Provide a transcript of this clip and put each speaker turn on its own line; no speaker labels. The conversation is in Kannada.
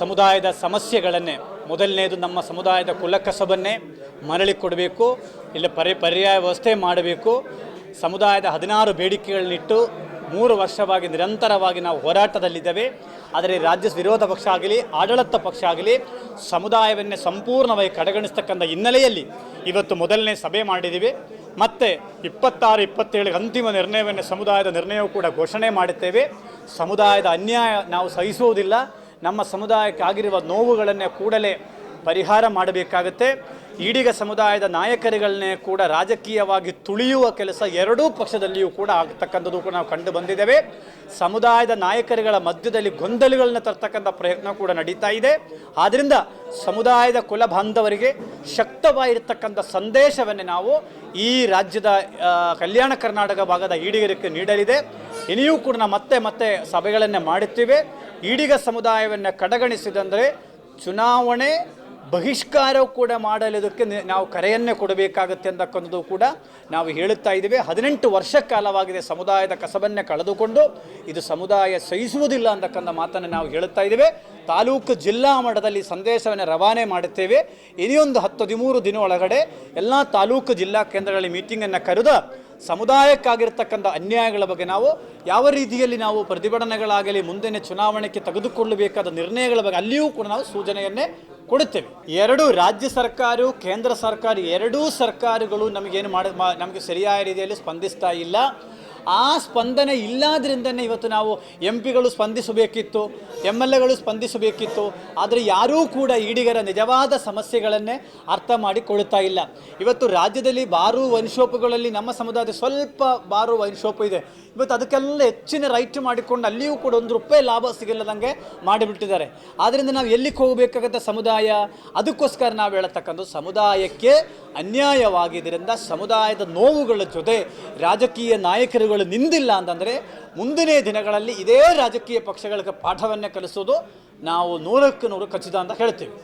ಸಮುದಾಯದ ಸಮಸ್ಯೆಗಳನ್ನೇ, ಮೊದಲನೇದು ನಮ್ಮ ಸಮುದಾಯದ ಕುಲಕಸಬನ್ನೇ ಮರಳಿ ಕೊಡಬೇಕು, ಇಲ್ಲ ಪರಿ, ಪರ್ಯಾಯ ವ್ಯವಸ್ಥೆ ಮಾಡಬೇಕು. ಸಮುದಾಯದ ಹದಿನಾರು ಬೇಡಿಕೆಗಳನ್ನಿಟ್ಟು ಮೂರು ವರ್ಷವಾಗಿ ನಿರಂತರವಾಗಿ ನಾವು ಹೋರಾಟದಲ್ಲಿದ್ದೇವೆ. ಆದರೆ ರಾಜ್ಯ ವಿರೋಧ ಪಕ್ಷ ಆಗಲಿ, ಆಡಳಿತ ಪಕ್ಷ ಆಗಲಿ, ಸಮುದಾಯವನ್ನೇ ಸಂಪೂರ್ಣವಾಗಿ ಕಡೆಗಣಿಸ್ತಕ್ಕಂಥ ಹಿನ್ನೆಲೆಯಲ್ಲಿ ಇವತ್ತು ಮೊದಲನೇ ಸಭೆ ಮಾಡಿದ್ದೀವಿ. ಮತ್ತೆ ಇಪ್ಪತ್ತಾರು ಇಪ್ಪತ್ತೇಳು ಅಂತಿಮ ನಿರ್ಣಯವನ್ನು ಸಮುದಾಯದ ನಿರ್ಣಯವೂ ಕೂಡ ಘೋಷಣೆ ಮಾಡುತ್ತೇವೆ ಸಮುದಾಯದ ಅನ್ಯಾಯ ನಾವು ಸಹಿಸುವುದಿಲ್ಲ. ನಮ್ಮ ಸಮುದಾಯಕ್ಕೆ ಆಗಿರುವ ನೋವುಗಳನ್ನೇ ಕೂಡಲೇ ಪರಿಹಾರ ಮಾಡಬೇಕಾಗುತ್ತೆ. ಈಡಿಗ ಸಮುದಾಯದ ನಾಯಕರುಗಳನ್ನೇ ಕೂಡ ರಾಜಕೀಯವಾಗಿ ತುಳಿಯುವ ಕೆಲಸ ಎರಡೂ ಪಕ್ಷದಲ್ಲಿಯೂ ಕೂಡ ಆಗ್ತಕ್ಕಂಥದ್ದು ಕೂಡ ನಾವು ಕಂಡು ಬಂದಿದ್ದೇವೆ. ಸಮುದಾಯದ ನಾಯಕರುಗಳ ಮಧ್ಯದಲ್ಲಿ ಗೊಂದಲಗಳನ್ನ ತರ್ತಕ್ಕಂಥ ಪ್ರಯತ್ನ ಕೂಡ ನಡೀತಾ ಇದೆ. ಆದ್ದರಿಂದ ಸಮುದಾಯದ ಕುಲ ಬಾಂಧವರಿಗೆ ಶಕ್ತವಾಗಿರ್ತಕ್ಕಂಥ ಸಂದೇಶವನ್ನೇ ನಾವು ಈ ರಾಜ್ಯದ ಕಲ್ಯಾಣ ಕರ್ನಾಟಕ ಭಾಗದ ಈಡಿಗರಿಗೆ ನೀಡಲಿದೆ. ಇನಿಯೂ ಕೂಡ ನಾವು ಮತ್ತೆ ಮತ್ತೆ ಸಭೆಗಳನ್ನೇ ಮಾಡುತ್ತೇವೆ. ಈಡಿಗ ಸಮುದಾಯವನ್ನು ಕಡೆಗಣಿಸಿದಂದರೆ ಚುನಾವಣೆ ಬಹಿಷ್ಕಾರವು ಕೂಡ ಮಾಡಲಿದ್ದಕ್ಕೆ ನಾವು ಕರೆಯನ್ನೇ ಕೊಡಬೇಕಾಗುತ್ತೆ ಅಂತಕ್ಕಂಥದ್ದು ಕೂಡ ನಾವು ಹೇಳುತ್ತಾ ಇದ್ದೇವೆ. ಹದಿನೆಂಟು ವರ್ಷ ಕಾಲವಾಗಿದೆ ಸಮುದಾಯದ ಕಸಬನ್ನೇ ಕಳೆದುಕೊಂಡು. ಇದು ಸಮುದಾಯ ಸಹಿಸುವುದಿಲ್ಲ ಅಂತಕ್ಕಂಥ ಮಾತನ್ನು ನಾವು ಹೇಳುತ್ತಾ ಇದ್ದೇವೆ. ತಾಲೂಕು ಜಿಲ್ಲಾ ಮಟ್ಟದಲ್ಲಿ ಸಂದೇಶವನ್ನು ರವಾನೆ ಮಾಡುತ್ತೇವೆ. ಇನಿಯೊಂದು ಹತ್ತು ಹದಿಮೂರು ದಿನ ಒಳಗಡೆ ಎಲ್ಲ ತಾಲೂಕು ಜಿಲ್ಲಾ ಕೇಂದ್ರಗಳಲ್ಲಿ ಮೀಟಿಂಗನ್ನು ಕರೆದ ಸಮುದಾಯಕ್ಕಾಗಿರ್ತಕ್ಕಂಥ ಅನ್ಯಾಯಗಳ ಬಗ್ಗೆ ನಾವು ಯಾವ ರೀತಿಯಲ್ಲಿ ನಾವು ಪ್ರತಿಭಟನೆಗಳಾಗಲಿ ಮುಂದಿನ ಚುನಾವಣೆಗೆ ತೆಗೆದುಕೊಳ್ಳಬೇಕಾದ ನಿರ್ಣಯಗಳ ಬಗ್ಗೆ ಅಲ್ಲಿಯೂ ಕೂಡ ನಾವು ಸೂಚನೆಯನ್ನೇ ಕೊಡುತ್ತೇವೆ. ಎರಡು ರಾಜ್ಯ ಸರ್ಕಾರ, ಕೇಂದ್ರ ಸರ್ಕಾರ, ಎರಡೂ ಸರ್ಕಾರಗಳು ನಮಗೇನು ಮಾಡ ನಮಗೆ ಸರಿಯಾದ ರೀತಿಯಲ್ಲಿ ಸ್ಪಂದಿಸ್ತಾ ಇಲ್ಲ. ಆ ಸ್ಪಂದನೆ ಇಲ್ಲಾದ್ರಿಂದನೇ ಇವತ್ತು ನಾವು ಎಂ ಪಿಗಳು ಸ್ಪಂದಿಸಬೇಕಿತ್ತು ಎಂ ಎಲ್ ಎಗಳು ಸ್ಪಂದಿಸಬೇಕಿತ್ತು. ಆದರೆ ಯಾರೂ ಕೂಡ ಈಡಿಗರ ನಿಜವಾದ ಸಮಸ್ಯೆಗಳನ್ನೇ ಅರ್ಥ ಮಾಡಿಕೊಳ್ಳುತ್ತಾ ಇಲ್ಲ. ಇವತ್ತು ರಾಜ್ಯದಲ್ಲಿ ಬಾರು ವೈನ್ಶೋಪುಗಳಲ್ಲಿ ನಮ್ಮ ಸಮುದಾಯದ ಸ್ವಲ್ಪ ಬಾರು ವೈನ್ಶೋಪ್ ಇದೆ. ಇವತ್ತು ಅದಕ್ಕೆಲ್ಲ ಹೆಚ್ಚಿನ ರೈಟ್ ಮಾಡಿಕೊಂಡು ಅಲ್ಲಿಯೂ ಕೂಡ ಒಂದು ರೂಪಾಯಿ ಲಾಭ ಸಿಗಲ್ಲದಂಗೆ ಮಾಡಿಬಿಟ್ಟಿದ್ದಾರೆ. ಆದ್ದರಿಂದ ನಾವು ಎಲ್ಲಿಗೆ ಹೋಗಬೇಕಾಗತ್ತ ಸಮುದಾಯ? ಅದಕ್ಕೋಸ್ಕರ ನಾವು ಹೇಳತಕ್ಕಂಥ ಸಮುದಾಯಕ್ಕೆ ಅನ್ಯಾಯವಾಗಿದ್ದರಿಂದ ಸಮುದಾಯದ ನೋವುಗಳ ಜೊತೆ ರಾಜಕೀಯ ನಾಯಕರುಗಳು ನಿಂದಿಲ್ಲ ಅಂತಂದರೆ ಮುಂದಿನ ದಿನಗಳಲ್ಲಿ ಇದೇ ರಾಜಕೀಯ ಪಕ್ಷಗಳಿಗೆ ಪಾಠವನ್ನೇ ಕಲಿಸೋದು ನಾವು ನೂರಕ್ಕೆ ನೂರು ಖಚಿತ ಅಂತ ಹೇಳ್ತೀವಿ.